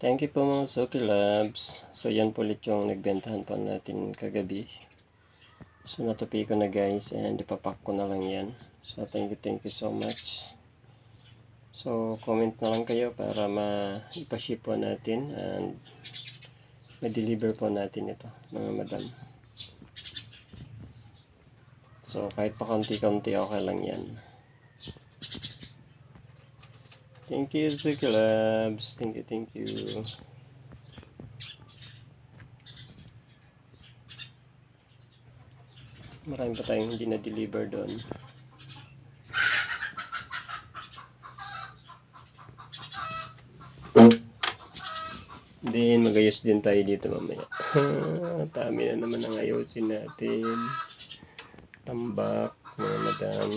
Thank you po mga Suki Labs. So yan po ulit yung nagbentahan po natin kagabi. So natupi ko na guys and ipapak ko na lang yan. So thank you, thank you so much. So comment na lang kayo para ma-ipaship po natin and ma-deliver po natin ito mga madam. So kahit pa konti-konti okay lang yan. Thank you, Suki Labs. Thank you, thank you. Marami pa tayong hindi na-deliver doon. Then, magayos din tayo dito mamaya. Dami na naman ang ayusin natin. Tambak, mga madam.